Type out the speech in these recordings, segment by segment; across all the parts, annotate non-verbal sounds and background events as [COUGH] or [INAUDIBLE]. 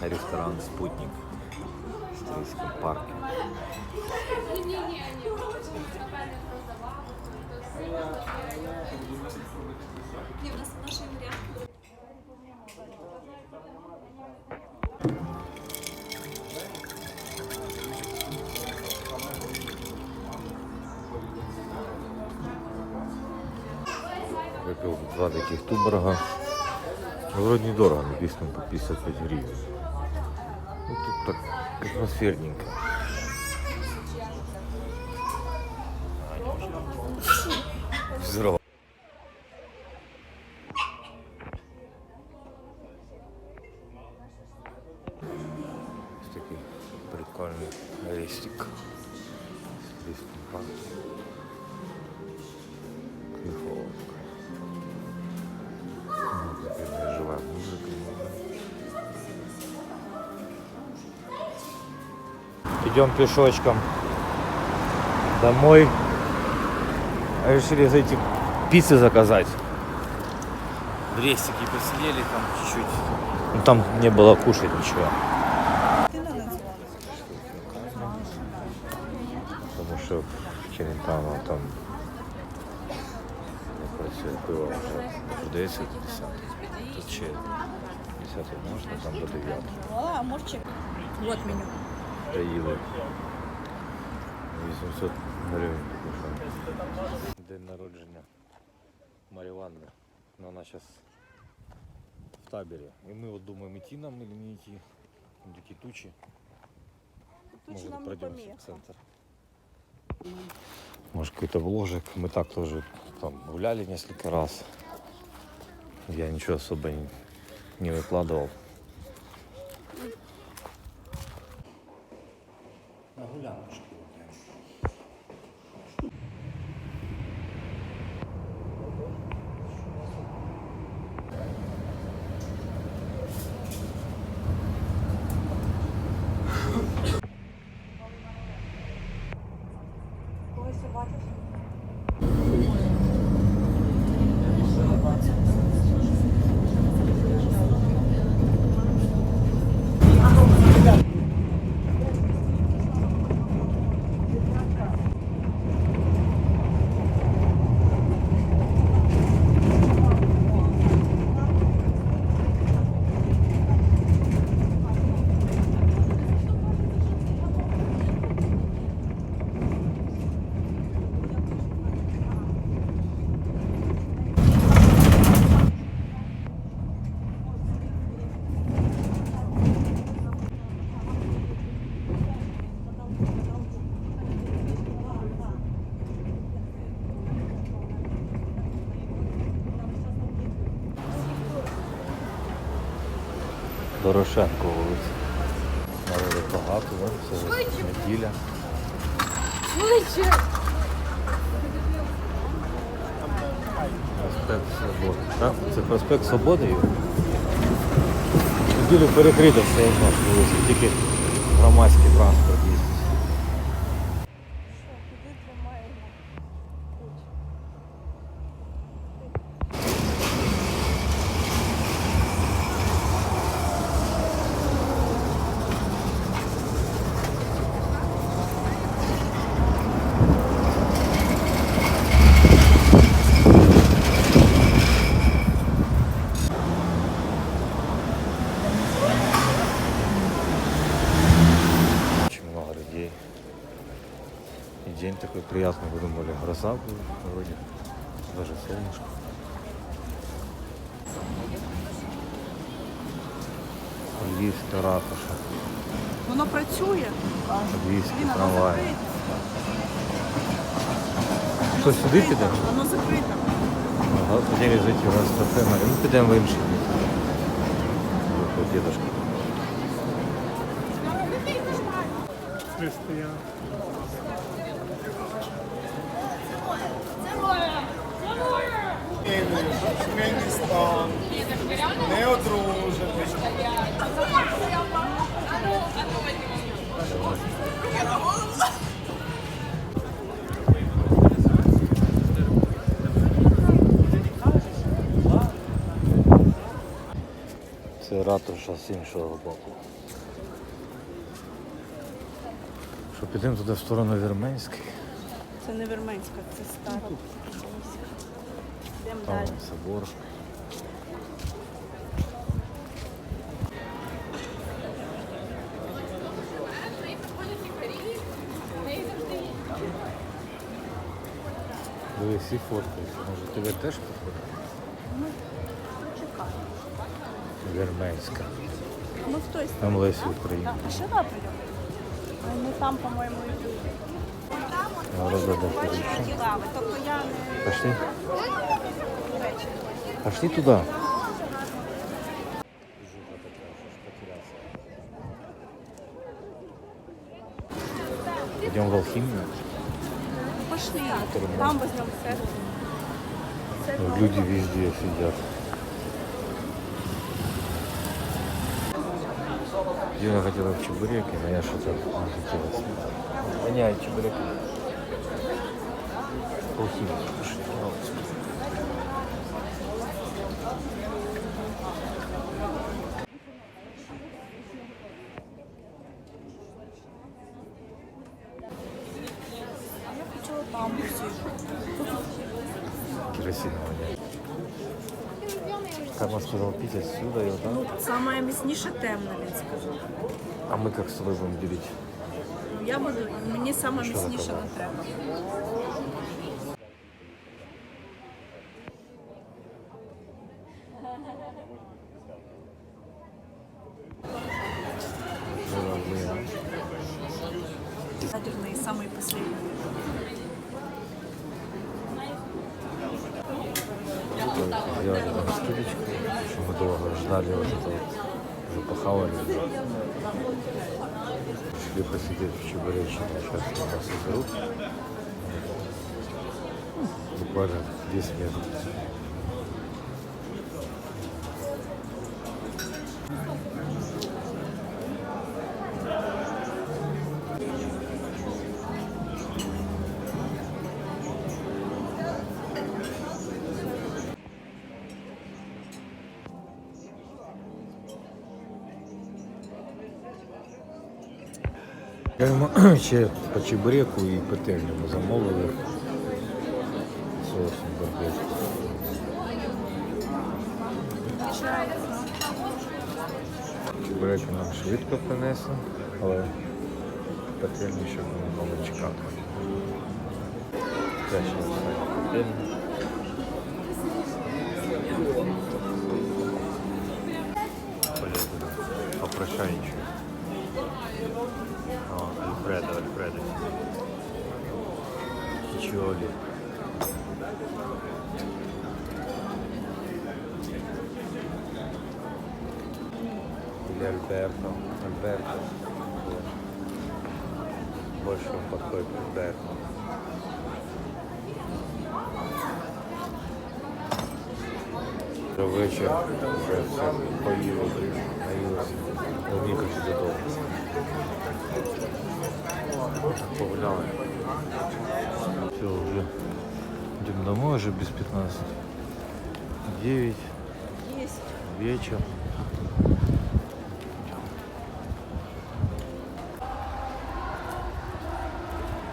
ресторан «Спутник» в Стрийском парке. Ні, в нас наші варіанти. Выпил два таких туборга. Ну, вроде недорого, написано по 55 гривен. так атмосферненько. Здорово. Такий прикольний рестик. Здесь компактный. Идем пешочком домой. Решили зайти пиццы заказать. В рестике посидели там чуть-чуть. Ну там не было кушать ничего. Тому що в Челентано там не працює пиво вже продається 10. Тут ще 10 можна, там до 9. О, амурчик. Вот меню Приїли. 800 гривень кушаємо. День народження Марі Ванни. Ну, вона зараз в таборі. І ми от думаємо, йти нам или не йти. Там такі тучі. Тучи Может, нам не пройдемся помеха. в центр. Может, какой-то вложек. Мы так тоже там гуляли несколько раз. Я ничего особо не, не выкладывал. Дорошенко вулиця. Народу багато, да? це неділя. Швидше. Проспект Свободи. Так? Це проспект Свободи. Юр? Неділю перекрито все одно вулиця, тільки громадський транспорт день такой приятный, вы думали, гроза будет вроде, даже солнышко. Львівська ратуша, Воно працює. львівський Ліна, воно трамвай. закрите. Що, сюди підемо? Воно закрите. Ага, хотіли зайти в кафе, ну підемо в інший. Ось дедушка. Християн. Туркменістан, не одружений. Це ратуша з іншого боку. Що підемо туди в сторону Вірменської. Це не Верменська, це стара. Там далі. собор. Ви всі фоткаються. Може тебе теж походить? Чекай. Вірменська. Ну, той. Там Лесі Україна. А сюди підемо? Ми там, по-моєму. Народа Пошли. Пошли туда. Идем в алхимию. Пошли. Там возьмемо все. Люди везде сидят. Дина хотела в чебуреки, но я что-то не хотела снимать. Воняет чебуреки. Алхимию. Пошли. Там. Красиво воняет. Карма сказал пить отсюда и вот там. Ну, саме міцніше темно, він сказав. А мы как с тобой будем делить? Ну, Я буду, мені саме Що міцніше не треба. Я там на студичку, мы долго ждали уже. Уже похавали. Пришли посидеть в Чебуречном. Сейчас у нас игру. Буквально 10 минут. [CLEARS THROAT] ще по чебуреку і петельню ми замовили соусом барбекю. Чебуреки нам швидко принесли, але петельню ще будемо мало чекати. Я ще петельню. Попрошайничаю. О, Альфредо, Альфредо. Ли. Или Альберто. Альберто. Больше он подходит к Альберто. Вечір, вже все поїли, наїлося. Логіка ще додому. Погуляли. Все, уже идем домой, уже без 15. 9 Есть. вечер.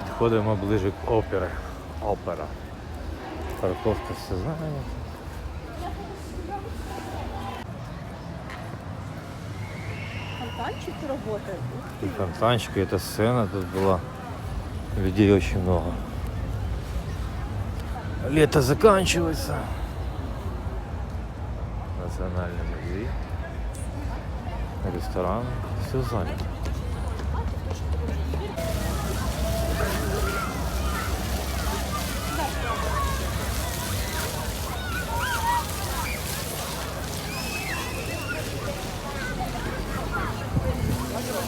Підходимо ближе к опері. Опера. Парковка все знає. Фонтанчик работает. И фонтанчик, и эта сцена тут была. Людей очень много. Лето заканчивается. Национальный музей. Ресторан. Все занято.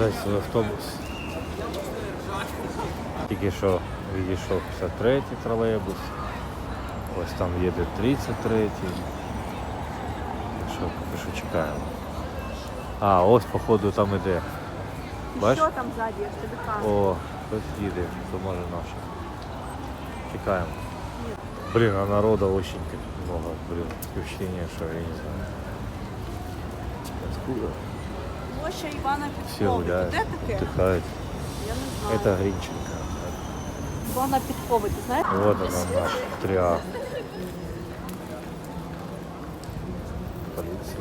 в автобус. Тільки що відійшов 53-й тролейбус. Ось там їде 33-й. Що, поки що чекаємо. А, ось походу там іде. Що там ззаді, я ж тобі кажу. О, хтось їде, то може наше. Чекаємо. Блин, а народа очень много, блин, впечатление, что я не знаю. Откуда? Площа Івана Все Підкови. гуляют, Де таке? отдыхают. Я не знаю. Это Гринченко. Івана Підкови, ти знаєш? Вот она наш триа. Полиция.